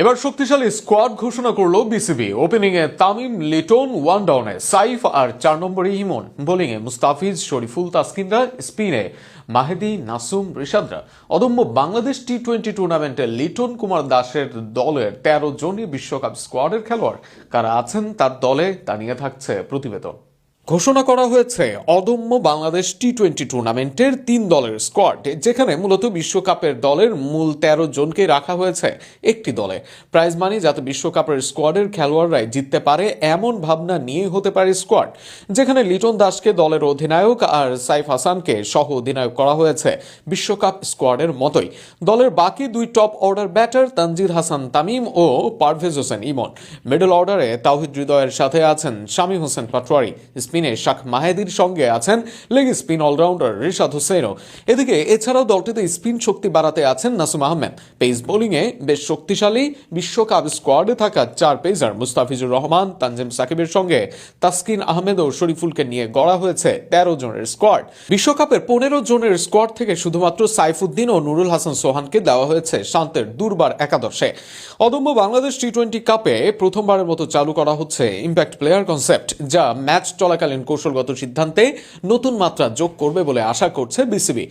এবার শক্তিশালী স্কোয়াড ঘোষণা করল বিসিবি। ওপেনিং এ তামিম, লিটন ওয়ান ডাউনে সাইফ আর চার নম্বরে ইমন। বোলিং এ মুস্তাফিজ, শরীফুল, তাসকিনরা, স্পিনে মাহেদি, নাসুম, রিশাদরা। অদম্য বাংলাদেশ টি টোয়েন্টি টুর্নামেন্টে লিটন কুমার দাসের দলের তেরো জনই বিশ্বকাপ স্কোয়াডের খেলোয়াড়। কারা আছেন তার দলে তা নিয়ে থাকছে প্রতিবেদন। ঘোষণা করা হয়েছে অদম্য বাংলাদেশ টি টোয়েন্টি টুর্নামেন্টের তিন দলের স্কোয়াড, যেখানে মূলত বিশ্বকাপের দলের মূল তেরো জনকে রাখা হয়েছে একটি দলে। প্রাইজ মানি যাতে বিশ্বকাপের স্কোয়াডের খেলোয়াড়রাই জিততে পারে এমন ভাবনা নিয়ে হতে পারে স্কোয়াড, যেখানে লিটন দাসকে দলের অধিনায়ক আর সাইফ হাসানকে সহ অধিনায়ক করা হয়েছে বিশ্বকাপ স্কোয়াডের মতোই। দলের বাকি দুই top order batter Tanzir Hasan Tamim ও পারভেজ হোসেন ইমন। মিডল অর্ডারে তাওহিদ হৃদয়ের সাথে আছেন শামী হোসেন পাটোয়ারি। স্পিনে শাক মাহেদির সঙ্গে আছেন লেগ স্পিন অলরাউন্ডার রিশাদ হোসেনও এদিকে, এছাড়াও দলটিতে স্পিন শক্তি বাড়াতে আছেন নাসুম আহমেদ। পেস বোলিংয়ে বেশ শক্তিশালী বিশ্বকাপ স্কোয়াডে থাকা চার পেসার মুস্তাফিজুর রহমান, তানজিম সাকিবের সঙ্গে তাসকিন আহমেদ ও শরীফুলকে নিয়ে গড়া হয়েছে তেরো জনের স্কোয়াড। বিশ্বকাপের পনেরো জনের স্কোয়াড থেকে শুধুমাত্র সাইফুদ্দিন ও নুরুল হাসান সোহানকে দেওয়া হয়েছে শান্তের দুর্বার একাদশে। অদম্য বাংলাদেশ টি টোয়েন্টি কাপে প্রথমবারের মতো চালু করা হচ্ছে ইম্প্যাক্ট প্লেয়ার কনসেপ্ট, যা ম্যাচ চলাকালীন কৌশলগত সিদ্ধান্তে নতুন মাত্রা যোগ করবে বলে আশা করছে বিসিবি।